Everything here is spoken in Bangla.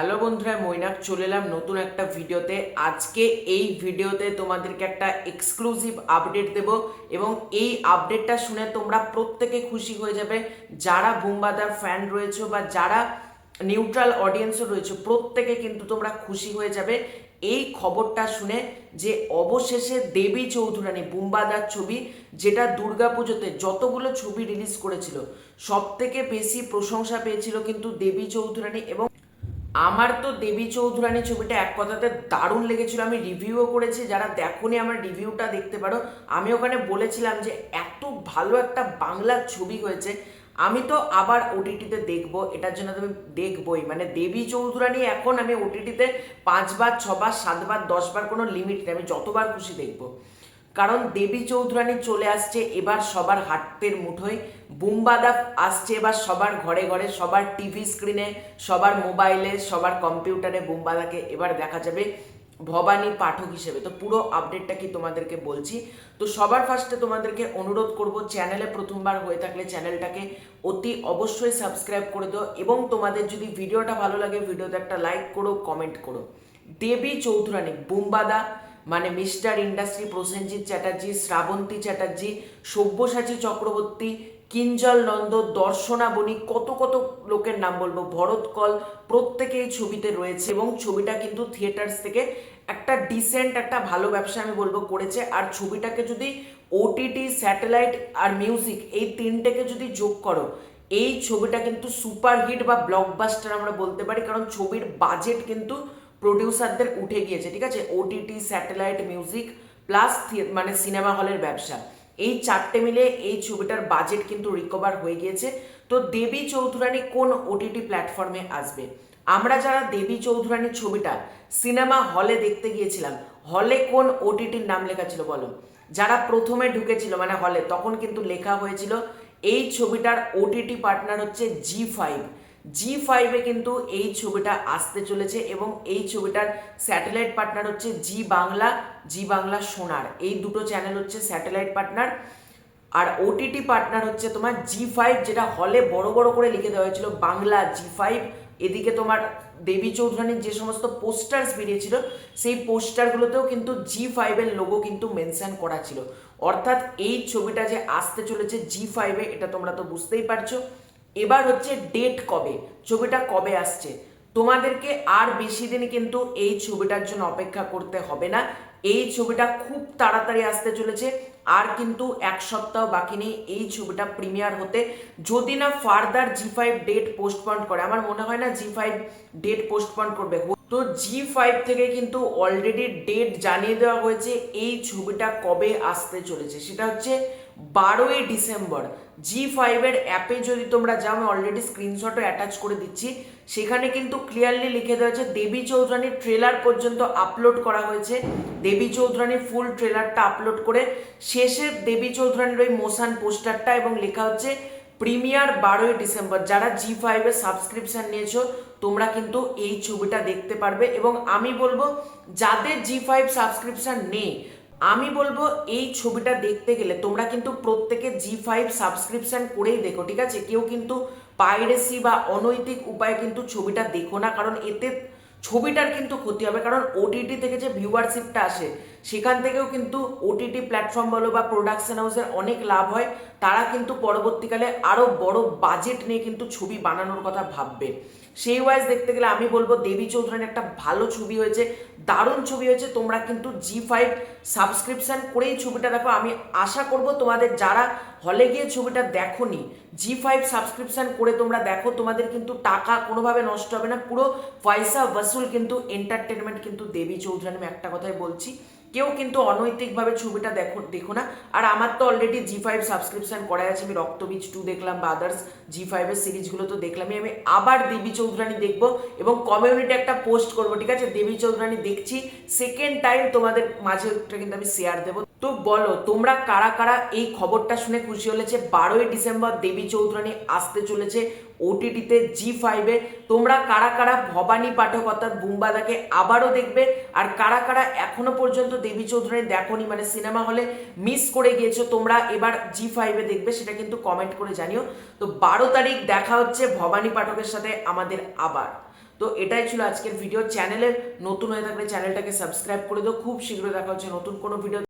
হ্যালো বন্ধুরা মৈনাক, চলে এলাম নতুন একটা ভিডিওতে। আজকে এই ভিডিওতে তোমাদেরকে একটা এক্সক্লুসিভ আপডেট দেব এবং এই আপডেটটা শুনে তোমরা প্রত্যেকে খুশি হয়ে যাবে। যারা বুম্বাদার ফ্যান রয়েছে বা যারা নিউট্রাল অডিয়েন্সও রয়েছে, প্রত্যেকে কিন্তু তোমরা খুশি হয়ে যাবে। এই খবরটা শুনে যে অবশেষে দেবী চৌধুরানী বুম্বাদার ছবি, যেটা দুর্গাপুজোতে যতগুলো ছবি রিলিজ করেছিল সব থেকে বেশি প্রশংসা পেয়েছিল কিন্তু দেবী চৌধুরানী এবং আমার তো দেবী চৌধুরানী ছবিটা এক কথাতে দারুণ লেগেছিল। আমি রিভিউও করেছি, যারা দেখোনি আমার রিভিউটা দেখতে পারো। আমি ওখানে বলেছিলাম যে এত ভালো একটা বাংলার ছবি হয়েছে, আমি তো আবার ওটিটিতে দেখব, এটার জন্য তো আমি দেখবই। মানে দেবী চৌধুরানী এখন আমি ওটিটিতে পাঁচবার, ছবার, সাতবার, দশবার কোনো লিমিট নেই, আমি যতবার খুশি দেখব। কারণ দেবী চৌধুরানী চলে আসছে, এবার সবার হাতের মুঠোয়। বুম্বাদা আসছে, এবার সবার ঘরে ঘরে, সবার টিভি স্ক্রিনে, সবার মোবাইলে, সবার কম্পিউটারে বুম্বাদাকে এবার দেখা যাবে ভবানী পাঠক হিসেবে। তো পুরো আপডেটটা কি তোমাদেরকে বলছি? তো সবার ফার্স্টে তোমাদেরকে অনুরোধ করব চ্যানেলে প্রথমবার হয়ে থাকলে চ্যানেলটাকে অতি অবশ্যই সাবস্ক্রাইব করে দাও এবং তোমাদের যদি ভিডিওটা ভালো লাগে, ভিডিওতে একটা লাইক করো কমেন্ট করো। দেবী চৌধুরানী, বুম্বাদা মানে মিস্টার ইন্ডাস্ট্রি প্রসেনজিৎ চ্যাটার্জি, শ্রাবন্তী চ্যাটার্জি, সব্যসাচী চক্রবর্তী, কিঞ্জল নন্দ, দর্শনা বণিক, কত কত লোকের নাম বলব। ভরত কল প্রত্যেকে এই ছবিতে রয়েছে এবং ছবিটা কিন্তু থিয়েটার্স থেকে একটা ডিসেন্ট একটা ভালো ব্যবসা আমি বলব করেছে। আর ছবিটাকে যদি ওটিটি স্যাটেলাইট আর মিউজিক এই তিনটেকে যদি যোগ করো, এই ছবিটা কিন্তু সুপারহিট বা ব্লকবাস্টার আমরা বলতে পারি। কারণ ছবির বাজেট কিন্তু প্রডিউসারদের উঠে গিয়েছে, ঠিক আছে? ওটিটি স্যাটেলাইট মিউজিক প্লাস মানে সিনেমা হলের ব্যবসা। এই চারটে মিলে এই ছবিটার বাজেট কিন্তু রিকভার হয়ে গিয়েছে। তো দেবী চৌধুরানী কোন ওটিটি প্ল্যাটফর্মে আসবে? আমরা যারা দেবী চৌধুরানীর ছবিটা সিনেমা হলে দেখতে গিয়েছিলাম হলে কোন ওটিটির নাম লেখা ছিল বলো? যারা প্রথমে ঢুকেছিল মানে হলে তখন কিন্তু লেখা হয়েছিল, এই ছবিটার ওটিটি পার্টনার হচ্ছে জি ফাইভ জি ফাইভে কিন্তু এই ছবিটা আসতে চলেছে এবং এই ছবিটার স্যাটেলাইট পার্টনার হচ্ছে জি বাংলা জি বাংলা সোনার। এই দুটো চ্যানেল হচ্ছে স্যাটেলাইট পার্টনার আর ওটিটি পার্টনার হচ্ছে তোমার জি ফাইভ যেটা হলে বড় বড় করে লিখে দেওয়া হয়েছিল, বাংলা জি ফাইভ এদিকে তোমার দেবী চৌধুরানীর যে সমস্ত পোস্টার্স বেরিয়েছিল, সেই পোস্টারগুলোতেও কিন্তু জি ফাইভের লোগো কিন্তু মেনশন করা ছিল। অর্থাৎ এই ছবিটা যে আসতে চলেছে জি ফাইভে এটা তোমরা তো বুঝতেই পারছ। এবার হচ্ছে ডেট কবে? ছবিটা কবে আসছে? তোমাদেরকে আর বেশি দিন কিন্তু এই ছবিটার জন্য অপেক্ষা করতে হবে না। এই ছবিটা খুব তাড়াতাড়ি আসতে চলেছে। আর কিন্তু এক সপ্তাহ বাকি নেই এই ছবিটা প্রিমিয়ার হতে। যদি না further Zee five date postponed করে, আমার মনে হয় না জি ফাইভ ডেট পোস্টপন্ড করবে। তো জি ফাইভ থেকে কিন্তু অলরেডি ডেট জানিয়ে দেওয়া হয়েছে এই ছবিটা কবে আসতে চলেছে? সেটা হচ্ছে বারোই ডিসেম্বর জি ফাইভের অ্যাপে যদি তোমরা যাও, আমি অলরেডি স্ক্রিনশটও অ্যাটাচ করে দিচ্ছি। সেখানে কিন্তু ক্লিয়ারলি লিখে দেওয়া হয়েছে দেবী চৌধুরানীর ট্রেলার পর্যন্ত আপলোড করা হয়েছে। দেবী চৌধুরানীর ফুল ট্রেলারটা আপলোড করে, শেষে দেবী চৌধুরানীর ওই মোশান পোস্টারটা এবং লেখা হচ্ছে প্রিমিয়ার বারোই ডিসেম্বর। যারা জি ফাইভের সাবস্ক্রিপশন নিয়েছো, তোমরা কিন্তু এই ছবিটা দেখতে পারবে এবং আমি বলব, যাদের জি ফাইভ সাবস্ক্রিপশন নেই আমি বলব এই ছবিটা দেখতে গেলে তোমরা কিন্তু প্রত্যেকে জি ফাইভ সাবস্ক্রিপশন করেই দেখো, ঠিক আছে? কেউ কিন্তু পাইরেসি বা অনৈতিক উপায়ে কিন্তু ছবিটা দেখো না, কারণ এতে ছবিটার কিন্তু ক্ষতি হবে। কারণ ওটিটি থেকে যে ভিউয়ারশিপটা আসে, সেখান থেকেও কিন্তু ওটিটি প্ল্যাটফর্ম বলো বা প্রোডাকশন হাউসের অনেক লাভ হয়। তারা কিন্তু পরবর্তীকালে আরও বড় বাজেট নিয়ে কিন্তু ছবি বানানোর কথা ভাববে। সেই ওয়াইজ দেখতে গেলে আমি বলব দেবী চৌধুরানী একটা ভালো ছবি হয়েছে, দারুণ ছবি হয়েছে। তোমরা কিন্তু জি ফাইভ সাবস্ক্রিপশন করেই ছবিটা দেখো। আমি আশা করব তোমাদের যারা হলে গিয়ে ছবিটা দেখো নি জি ফাইভ সাবস্ক্রিপশন করে তোমরা দেখো। তোমাদের কিন্তু টাকা কোনোভাবে নষ্ট হবে না। পুরো পয়সা ওয়াসুল কিন্তু এন্টারটেনমেন্ট কিন্তু দেবী চৌধুরানী আমি একটা কথাই বলছি। কেউ কিন্তু অনৈতিকভাবে ছবিটা দেখো দেখো না। আর আমার তো অলরেডি জি ফাইভ সাবস্ক্রিপশান করা আছে। আমি রক্তবীজ টু দেখলাম, বা আদার্স জি ফাইভের সিরিজগুলো তো দেখলামই। আমি আবার দেবী চৌধুরানী দেখব এবং কমিউনিটি একটা পোস্ট করব, ঠিক আছে? দেবী চৌধুরানী দেখছি। সেকেন্ড টাইম তোমাদের মাঝে কিন্তু আমি শেয়ার দেবো। তো বলো, তোমরা কারা কারা এই খবরটা শুনে খুশি হলেছে বারোই ডিসেম্বর দেবী চৌধুরানী আসতে চলেছে ওটিটিতে জি ফাইভে তোমরা কারা কারা ভবানী পাঠক অর্থাৎ বুম্বাদাকে আবারও দেখবে আর কারা কারা এখনও পর্যন্ত দেবী চৌধুরানী দেখনি মানে সিনেমা হলে মিস করে গিয়েছো, তোমরা এবার জি ফাইভে দেখবে, সেটা কিন্তু কমেন্ট করে জানিও। তো বারো তারিখ দেখা হচ্ছে ভবানী পাঠকের সাথে আমাদের আবার। তো এটাই ছিল আজকের ভিডিও চ্যানেলের নতুন হয়ে থাকলে চ্যানেলটাকে সাবস্ক্রাইব করে দিও। খুব শীঘ্রই দেখা হচ্ছে নতুন কোনো ভিডিও